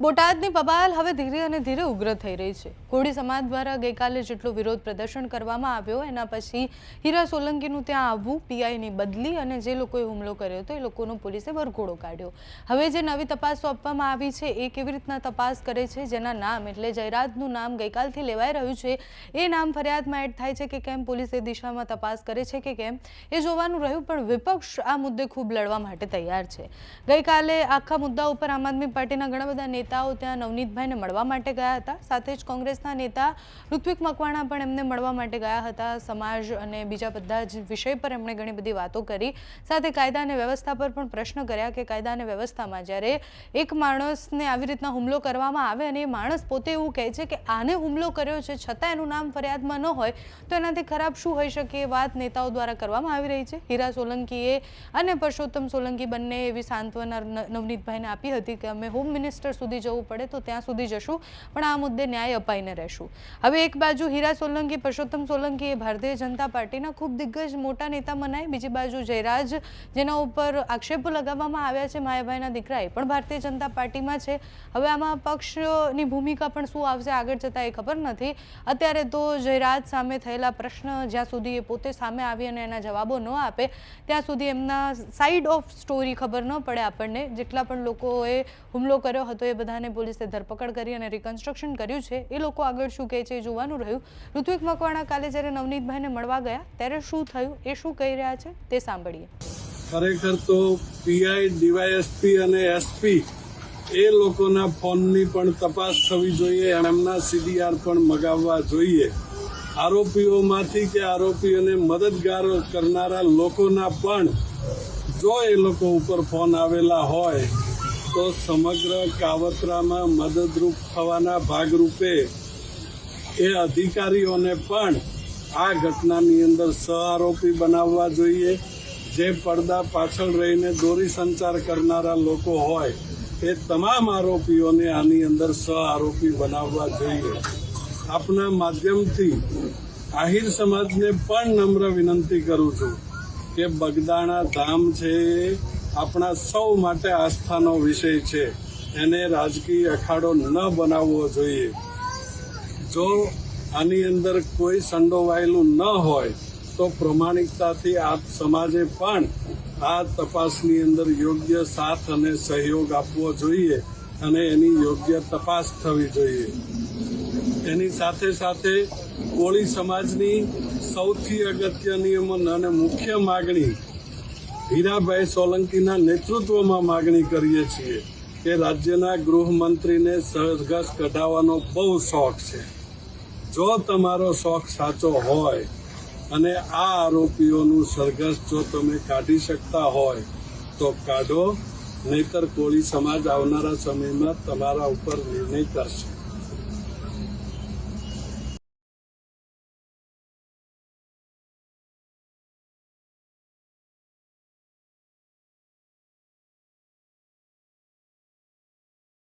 બોટાદની બબાલ હવે ધીરે અને ધીરે ઉગ્ર થઈ રહી છે. કોળી સમાજ દ્વારા ગઈકાલે જેટલો વિરોધ પ્રદર્શન કરવામાં આવ્યો, એના પછી હીરા સોલંકીનું ત્યાં આવવું, પીઆઈની બદલી અને જે લોકોએ હુમલો કર્યો હતો, એ લોકોનો પોલીસે વરઘોડો કાઢ્યો. હવે જે નવી તપાસ સોંપવામાં આવી છે, એ કેવી રીતના તપાસ કરે છે, જેના નામ એટલે જયરાજનું નામ ગઈકાલથી લેવાઈ રહ્યું છે, એ નામ ફરિયાદમાં એડ થાય છે કે કેમ પોલીસ એ દિશામાં તપાસ કરે છે કે કેમ, એ જોવાનું રહ્યું, પણ વિપક્ષ આ મુદ્દે ખૂબ લડવા માટે તૈયાર છે. ગઈકાલે આખા મુદ્દા ઉપર આમ આદમી પાર્ટીના ઘણા બધા નેતાઓ ત્યાં નવનીતભાઈને મળવા માટે ગયા હતા. સાથે જ કોંગ્રેસના નેતા ઋત્વિક મકવાણા પણ એમને મળવા માટે ગયા હતા. સમાજ અને બીજા બધા જ વિષય પર એમણે ઘણી બધી વાતો કરી. સાથે કાયદા અને વ્યવસ્થા પર પણ પ્રશ્ન કર્યા કે કાયદા અને વ્યવસ્થામાં જ્યારે એક માણસને આવી રીતના હુમલો કરવામાં આવે અને એ માણસ પોતે એવું કહે છે કે આને હુમલો કર્યો છે, છતાં એનું નામ ફરિયાદમાં ન હોય, તો એનાથી ખરાબ શું હોઈ શકે એ વાત નેતાઓ દ્વારા કરવામાં આવી રહી છે. હીરા સોલંકીએ અને પરસોત્તમ સોલંકી બંને એવી સાંત્વના નવનીતભાઈને આપી હતી કે અમે હોમ મિનિસ્ટર સુધી જવું પડે તો ત્યાં સુધી જશું. પણ આ મુદ્દે ન્યાય અપાઈને રહેશું. હવે એક બાજુ હીરા સોલંકી પરસોત્તમ સોલંકી એ ભારતીય જનતા પાર્ટીના ખૂબ દિગ્ગજ મોટા નેતા મનાય. બીજી બાજુ જયરાજ, જેના ઉપર આક્ષેપો લગાવવામાં આવ્યા છે માયાભાઈના દીકરા પણ ભારતીય જનતા પાર્ટીમાં છે. હવે આમાં પક્ષની ભૂમિકા પણ શું આવશે આગળ જતાં એ ખબર નથી. અત્યારે તો જયરાજ સામે થયેલા પ્રશ્ન જ્યાં સુધી એ પોતે સામે આવી અને એના જવાબો ન આપે, ત્યાં સુધી એમના સાઈડ ઓફ સ્ટોરી ખબર ન પડે આપણને. જેટલા પણ લોકોએ હુમલો કર્યો હતો એ બધાને પોલીસે ધરપકડ કરી અને રિકન્સ્ટ્રક્શન કર્યું છે. એ લોકો આગળ શું કહે છે જોવાનું રહ્યું. ઋત્વિક મકવાણા કાલે જ્યારે નવનીતભાઈને મળવા ગયા, ત્યારે શું થયું, એ શું કહી રહ્યા છે, તે સાંભળીએ. ખરેખર તો પીઆઈ ડીવાયએસપી અને એસપી એ લોકોના ફોનની પણ તપાસ થવી જોઈએ, એમના સીડીઆર પણ મગાવવા જોઈએ. આરોપીઓમાંથી કે આરોપીઓને મદદગાર કરનારા લોકોના પણ જો એ લોકો ઉપર ફોન આવેલા હોય તો સમગ્ર કાવતરામાં મદદરૂપ થવાના ભાગરૂપે એ અધિકારીઓને પણ આ ઘટનાની અંદર સહઆરોપી બનાવવા જોઈએ. જે પડદા પાછળ રહીને દોરી સંચાર કરનારા લોકો હોય, એ તમામ આરોપીઓને આની અંદર સહઆરોપી બનાવવા જોઈએ. આપના માધ્યમથી આહિર સમાજને પણ નમ્ર વિનંતી કરું છું કે બગદાણા ધામ છે આપણા સૌ માટે આસ્થાનો વિષય છે. એને રાજકીય અખાડો ન બનાવવો જોઈએ. જો આની અંદર કોઈ સંડોવાયેલું ન હોય, તો પ્રમાણિકતાથી આપ સમાજે પણ આ તપાસની અંદર યોગ્ય સાથ અને સહયોગ આપવો જોઈએ અને એની યોગ્ય તપાસ થવી જોઈએ. એની સાથે સાથે કોળી સમાજની સૌથી અગત્યની અને મુખ્ય માગણી હીરાભાઈ સોલંકીના નેતૃત્વમાં માગણી કરીએ છીએ કે રાજ્યના ગૃહમંત્રીને સરઘસ કઢાવવાનો બહુ શોખ છે. જો તમારો શોખ સાચો હોય અને આ આરોપીઓનું સરઘસ જો તમે કાઢી શકતા હોય, તો કાઢો, નહીતર કોળી સમાજ આવનારા સમયમાં તમારા ઉપર નિર્ણય કરશે.